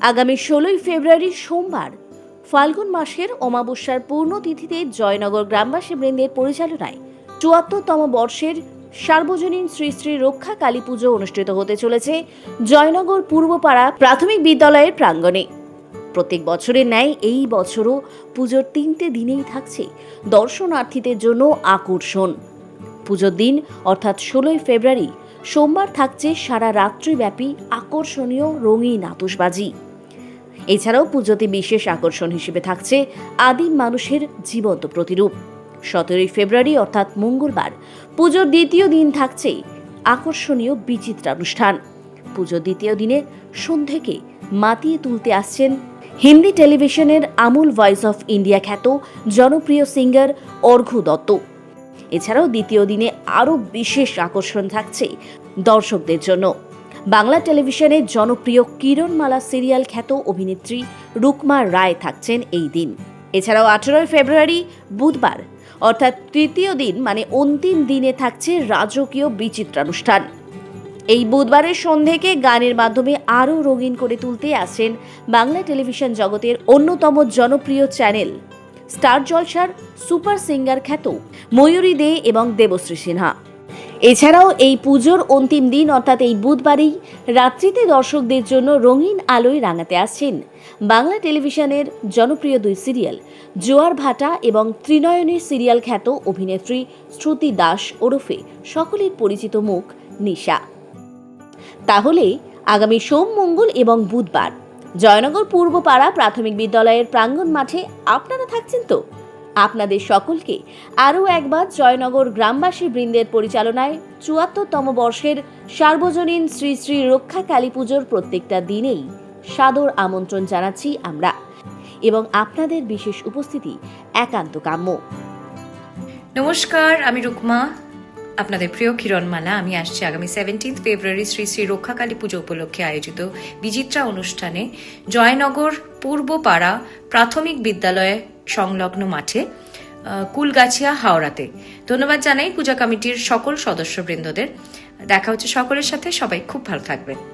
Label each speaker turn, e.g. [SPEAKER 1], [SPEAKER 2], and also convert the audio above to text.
[SPEAKER 1] আগামী ষোলোই ফেব্রুয়ারি সোমবার, ফাল্গুন মাসের অমাবস্যার পূর্ণতিথিতে জয়নগর গ্রামবাসী বৃন্দের পরিচালনায় চুয়াত্তরতম বর্ষের সার্বজনীন শ্রী শ্রী রক্ষা কালী পুজো অনুষ্ঠিত হতে চলেছে জয়নগর পূর্বপাড়া প্রাথমিক বিদ্যালয়ের প্রাঙ্গণে। প্রত্যেক বছরের ন্যায় এই বছরও পুজোর তিনটে দিনেই থাকছে দর্শনার্থীদের জন্য আকর্ষণ। পুজোর দিন, অর্থাৎ ষোলোই ফেব্রুয়ারি সোমবার থাকছে সারা রাত্রিব্যাপী আকর্ষণীয় রঙিন আতশবাজি। এছাড়াও পুজোতে বিশেষ আকর্ষণ হিসেবে থাকছে আদিম মানুষের জীবন্ত প্রতিরূপ। সতেরোই ফেব্রুয়ারি, অর্থাৎ মঙ্গলবার, পুজোর দ্বিতীয় দিন থাকছে আকর্ষণীয় বিচিত্রানুষ্ঠান পুজোর দ্বিতীয় দিনে সন্ধ্যেকে মাতিয়ে তুলতে আসছেন হিন্দি টেলিভিশনের আমুল ভয়েস অফ ইন্ডিয়া খ্যাত জনপ্রিয় সিঙ্গার অর্ঘ্য দত্ত। এছাড়াও দ্বিতীয় দিনে আরও বিশেষ আকর্ষণ থাকছে দর্শকদের জন্য। বাংলা টেলিভিশনের জনপ্রিয় কিরণমালা সিরিয়াল খ্যাত অভিনেত্রী রুকমা রায় থাকছেন এই দিন। এছাড়াও আঠেরোই ফেব্রুয়ারি বুধবার, অর্থাৎ তৃতীয় দিন মানে অন্তিম দিনে থাকছে রাজকীয় বিচিত্রানুষ্ঠান। এই বুধবারের সন্ধ্যেকে গানের মাধ্যমে আরও রঙিন করে তুলতে আসেন বাংলা টেলিভিশন জগতের অন্যতম জনপ্রিয় চ্যানেল স্টার জলসার সুপার সিঙ্গার খ্যাত ময়ূরী দে এবং দেবশ্রী সিনহা। এছাড়াও এই পুজোর অন্তিম দিন, অর্থাৎ এই বুধবারেই, রাত্রিতে দর্শকদের জন্য রঙিন আলোয় রাঙাতে আসছেন বাংলা টেলিভিশনের জনপ্রিয় দুই সিরিয়াল, জোয়ার ভাটা এবং ত্রিনয়নী সিরিয়াল খ্যাত অভিনেত্রী শ্রুতি দাস ওরফে সকলের পরিচিত মুখ নিশা। তাহলে, আগামী সোম, মঙ্গল এবং বুধবার জয়নগর পূর্বপাড়া প্রাথমিক বিদ্যালয়ের প্রাঙ্গণ মাঠে আপনারা থাকছেন তো? আপনাদের সকলকে আরও একবার জয়নগর গ্রামবাসী বৃন্দের পরিচালনায় চুয়াত্তরতম বর্ষের সার্বজনীন শ্রী শ্রী রক্ষা কালী পুজোর প্রত্যেকটা দিনেই সাদর আমন্ত্রণ জানাচ্ছি আমরা এবং আপনাদের বিশেষ উপস্থিতি একান্ত কাম্য।
[SPEAKER 2] নমস্কার, আমি রুকমা। আপনাদের প্রিয় কিরণমালা আমি আসছি আগামী সেভেন্টিন্থ ফেব্রুয়ারি শ্রী শ্রী রক্ষাকালী পুজো উপলক্ষে আয়োজিত বিচিত্রা অনুষ্ঠানে জয়নগর পূর্বপাড়া প্রাথমিক বিদ্যালয়ে সংলগ্ন মাঠে কুলগাছিয়া হাওড়াতে। ধন্যবাদ জানাই পূজা কমিটির সকল সদস্যবৃন্দদের। দেখা হচ্ছে সকলের সাথে। সবাই খুব ভালো থাকবেন।